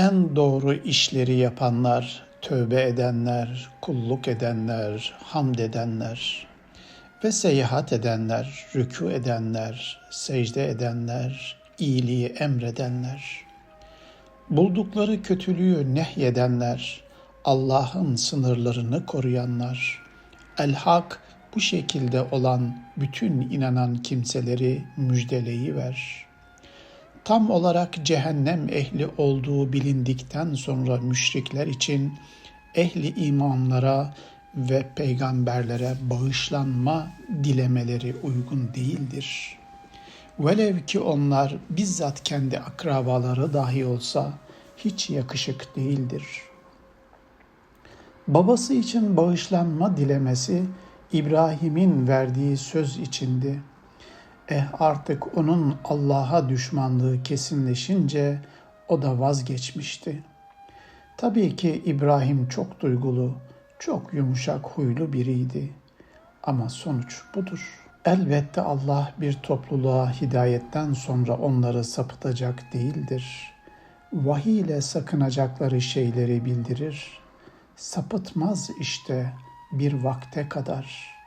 En doğru işleri yapanlar, tövbe edenler, kulluk edenler, hamd edenler ve seyahat edenler, rükû edenler, secde edenler, iyiliği emredenler, buldukları kötülüğü nehyedenler, Allah'ın sınırlarını koruyanlar, el-hak bu şekilde olan bütün inanan kimseleri müjdeleyi ver. Tam olarak cehennem ehli olduğu bilindikten sonra müşrikler için ehli imanlara ve peygamberlere bağışlanma dilemeleri uygun değildir. Velev ki onlar bizzat kendi akrabaları dahi olsa hiç yakışık değildir. Babası için bağışlanma dilemesi İbrahim'in verdiği söz içindi. Eh artık onun Allah'a düşmanlığı kesinleşince o da vazgeçmişti. Tabii ki İbrahim çok duygulu, çok yumuşak huylu biriydi. Ama sonuç budur. Elbette Allah bir topluluğa hidayetten sonra onları sapıtacak değildir. Vahiy ile sakınacakları şeyleri bildirir. Sapıtmaz işte bir vakte kadar.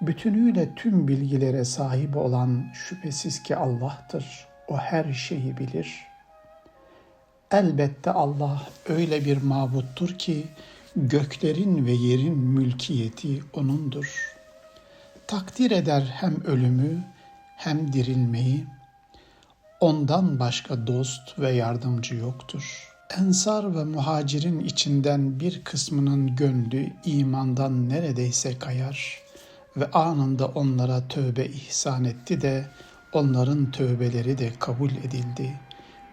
Bütünüyle tüm bilgilere sahip olan şüphesiz ki Allah'tır. O her şeyi bilir. Elbette Allah öyle bir mabuttur ki göklerin ve yerin mülkiyeti O'nundur. Takdir eder hem ölümü hem dirilmeyi. Ondan başka dost ve yardımcı yoktur. Ensar ve muhacirin içinden bir kısmının gönlü imandan neredeyse kayar ve anında onlara tövbe ihsan etti de onların tövbeleri de kabul edildi.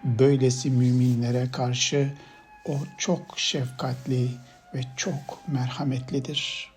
Böylesi müminlere karşı o çok şefkatli ve çok merhametlidir.''